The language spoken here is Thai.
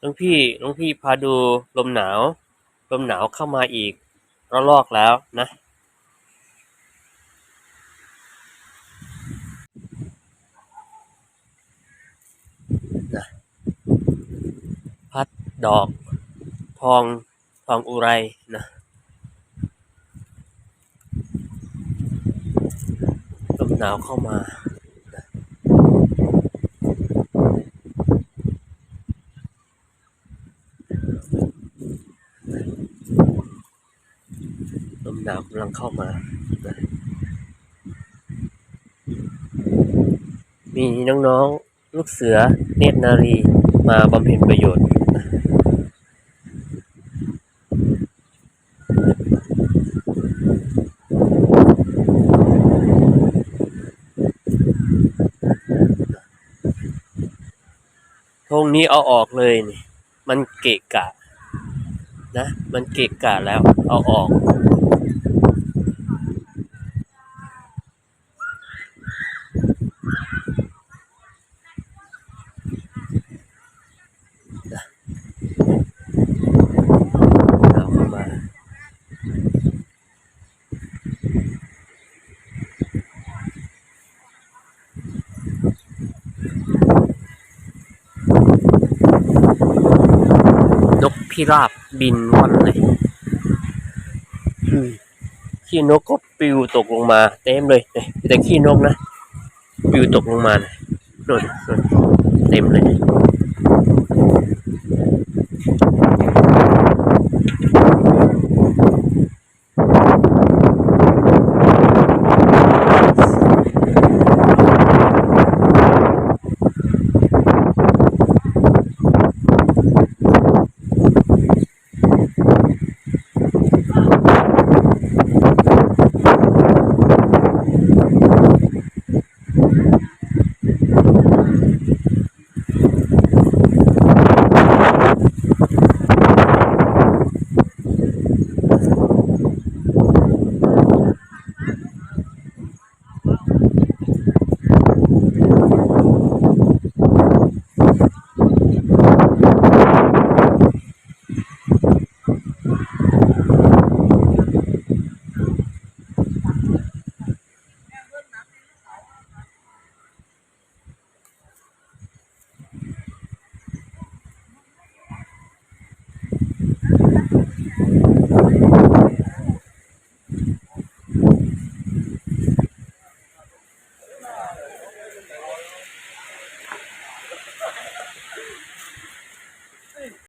หลวงพี่หลวงพี่พาดูลมหนาว ลมหนาวเข้ามาอีกระลอกแล้วนะนะพัดดอก ทองทองอุไรนะลมหนาวเข้ามานะลม หนาวกำลังเข้ามานะมีน้องๆ ลูกเสือ เนตรนารีมาบำเพ็ญประโยชน์นะธงนี้เอาออกเลยนี่ มันเกะกะนะ มันเกะกะแล้ว เอาออก นกพิราบบินว่อนเลย ขี้นกก็ปิวตกลงมาเต็มเลยแต่ขี้นกนะ ปิวตกลงมานะนนนเต็มเลย